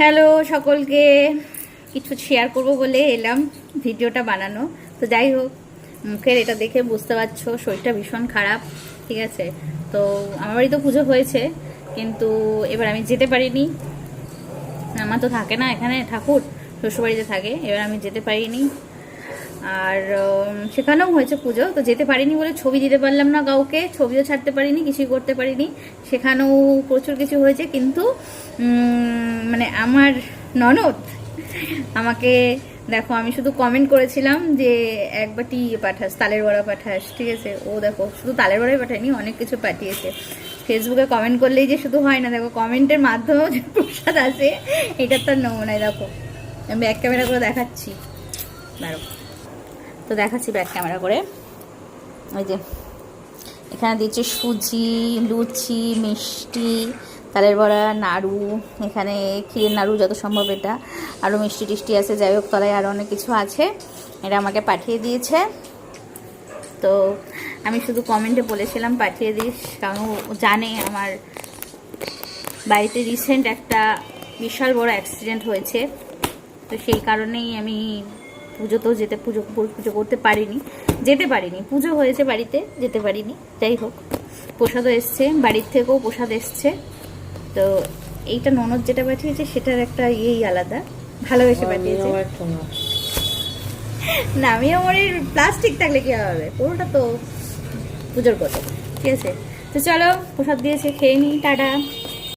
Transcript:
Hello সকলকে। কিছু share করব বলে এলাম ভিডিওটা বানানো। তো যাই হোক, মুখের এটা দেখে বুঝতে পারছ, শরীরটা ভীষণ খারাপ, ঠিক আছে? তো আমার বাড়ি তো পুজো হয়েছে, কিন্তু এবার আমি যেতে পারিনি। আমার তো থাকে না এখানে ঠাকুর, শ্বশুরবাড়িতে থাকে, এবার আমি যেতে পারিনি। আর সেখানেও হয়েছে পুজো, তো যেতে পারিনি বলে ছবি দিতে পারলাম না কাউকে, ছবিও ছাড়তে পারিনি, কিছুই করতে পারিনি। সেখানেও প্রচুর কিছু হয়েছে, কিন্তু মানে আমার ননদ আমাকে, দেখো আমি শুধু কমেন্ট করেছিলাম যে এক বাটি ইয়ে পাঠাস, তালের বড়া পাঠাস, ঠিক আছে? ও দেখো, শুধু তালের বড়াই পাঠায়নি, অনেক কিছু পাঠিয়েছে। ফেসবুকে কমেন্ট করলেই যে শুধু হয় না, দেখো কমেন্টের মাধ্যমেও যে প্রসাদ আছে এটার তার নমুনায় দেখো। আমি ব্যাক ক্যামেরা করে দেখাচ্ছি। তো দেখাচ্ছি ব্যাক ক্যামেরা করে। ওই যে, এখানে দিচ্ছে সুজি, লুচি, মিষ্টি, তালের বড়া, নাড়ু, এখানে ক্ষীরের নাড়ু যত সম্ভব এটা। আরও মিষ্টি টিষ্টি আছে, যাই হোক, তলায় আরও অনেক কিছু আছে। এটা আমাকে পাঠিয়ে দিয়েছে। তো আমি শুধু কমেন্টে বলেছিলাম, পাঠিয়ে দিস, কারণ জানে আমার বাড়িতে রিসেন্ট একটা বিশাল বড় অ্যাক্সিডেন্ট হয়েছে। তো সেই কারণেই আমি পুজোতেও যেতে পুজো পুজো করতে পারিনি। যেতে পারিনি। পুজো হয়েছে বাড়িতে যেতে পারিনি। যাই হোক প্রসাদও এসছে বাড়ির থেকেও প্রসাদ এসছে। তো এইটা ননদ যেটা পাঠিয়েছে সেটার একটা ইয়েই আলাদা। ভালোবেসে পাঠিয়েছে। না। আমি আমার এই প্লাস্টিক থাকলে কি হবে? পুরোটা তো পুজোর কথা। ঠিক আছে? তো চলো প্রসাদ দিয়েছে খেয়ে নিই। টাটা।